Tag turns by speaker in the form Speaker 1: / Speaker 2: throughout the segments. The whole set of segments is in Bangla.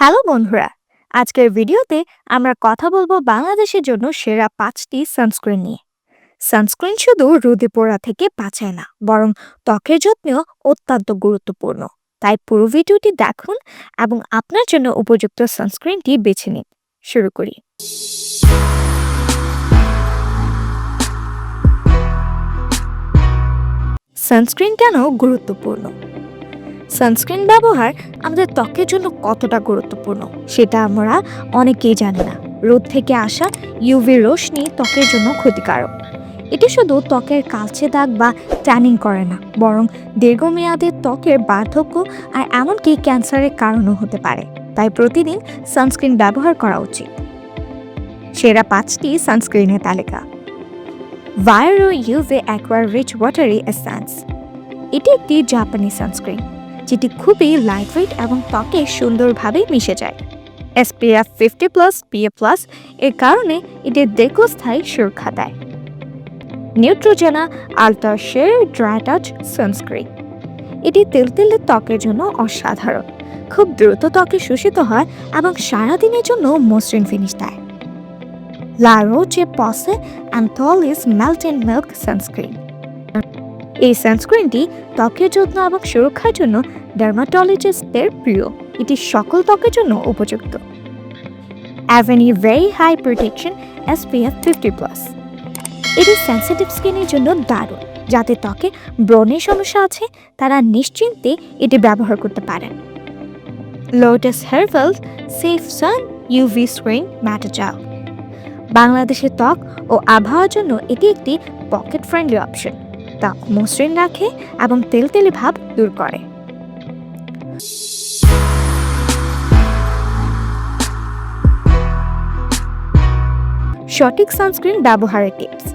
Speaker 1: হ্যালো বন্ধুরা, আজকের ভিডিওতে আমরা কথা বলব বাংলাদেশের জন্য সেরা পাঁচটি সানস্ক্রিন নিয়ে। সানস্ক্রিন শুধু রোদে পোড়া থেকে বাঁচায় না, বরং ত্বকের যত্নেও অত্যন্ত গুরুত্বপূর্ণ। তাই পুরো ভিডিওটি দেখুন এবং আপনার জন্য উপযুক্ত সানস্ক্রিনটি বেছে নিন। শুরু করি। সানস্ক্রিন কেন গুরুত্বপূর্ণ? সানস্ক্রিন ব্যবহার আমাদের ত্বকের জন্য কতটা গুরুত্বপূর্ণ সেটা আমরা অনেকেই জানি না। রোদ থেকে আসা ইউভি রোশনি ত্বকের জন্য ক্ষতিকারক। এটি শুধু ত্বকের কালচে দাগ বা ট্যানিং করে না, বরং দীর্ঘমেয়াদে ত্বকের বার্ধক্য আর এমনকি ক্যান্সারের কারণও হতে পারে। তাই প্রতিদিন সানস্ক্রিন ব্যবহার করা উচিত। সেরা পাঁচটি সানস্ক্রিনের তালিকা। Biore UV aqua rich watery essence এটি একটি জাপানি সানস্ক্রিন যেটি খুবই লাইটওয়েট এবং ত্বকে সুন্দরভাবে মিশে যায়। SPF fifty plus PA plus এর কারণে এটি দীর্ঘস্থায়ী সুরক্ষা দেয়। Neutrogena ultra sheer dry touch sunscreen এটি তেলতেলে ত্বকের জন্য অসাধারণ। খুব দ্রুত ত্বকে শোষিত হয় এবং সারাদিনের জন্য মসৃণ ফিনিশ দেয়। লা রোচে পসে অ্যান্থলিস মেল্টেন মিল্ক সানস্ক্রিন এই সানস্ক্রিনটি ত্বকের যত্ন এবং সুরক্ষার জন্য ডার্মাটোলজিস্টদের প্রিয়। এটি সকল ত্বকের জন্য উপযুক্ত। Avene very high protection SPF fifty plus এটি সেন্সিটিভ স্কিনের জন্য দারুণ, যাতে ত্বকে ব্রণের সমস্যা আছে, তারা নিশ্চিন্তে এটি ব্যবহার করতে পারেন। Lotus herbals safe sun UV screen matte gel বাংলাদেশের ত্বক ও আবহাওয়ার জন্য এটি একটি পকেট ফ্রেন্ডলি অপশন ত্বক মসৃণ রাখে এবং তেলতেলে ভাব দূর করে। সঠিক সানস্ক্রিন ব্যবহারের টিপস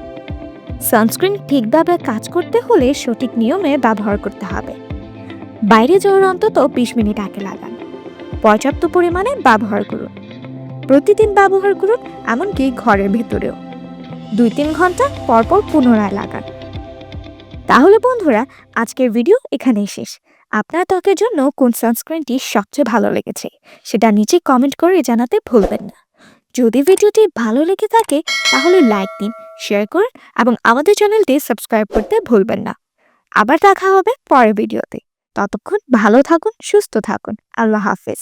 Speaker 1: সানস্ক্রিন ঠিকভাবে কাজ করতে হলে সঠিক নিয়মে ব্যবহার করতে হবে। বাইরে যাওয়ার অন্তত বিশ মিনিট আগে লাগান। পর্যাপ্ত পরিমাণে ব্যবহার করুন। প্রতিদিন ব্যবহার করুন এমনকি ঘরের ভেতরেও। দুই তিন ঘণ্টা পরপর পুনরায় লাগান। তাহলে বন্ধুরা, আজকের ভিডিও এখানেই শেষ। আপনার ত্বকের জন্য কোন সানস্ক্রিনটি সবচেয়ে ভালো লেগেছে, সেটা নিচে কমেন্ট করে জানাতে ভুলবেন না। যদি ভিডিওটি ভালো লেগে থাকে, তাহলে লাইক দিন শেয়ার করুন এবং আমাদের চ্যানেলটি সাবস্ক্রাইব করতে ভুলবেন না। আবার দেখা হবে পরের ভিডিওতে। ততক্ষণ ভালো থাকুন, সুস্থ থাকুন। আল্লাহ হাফেজ।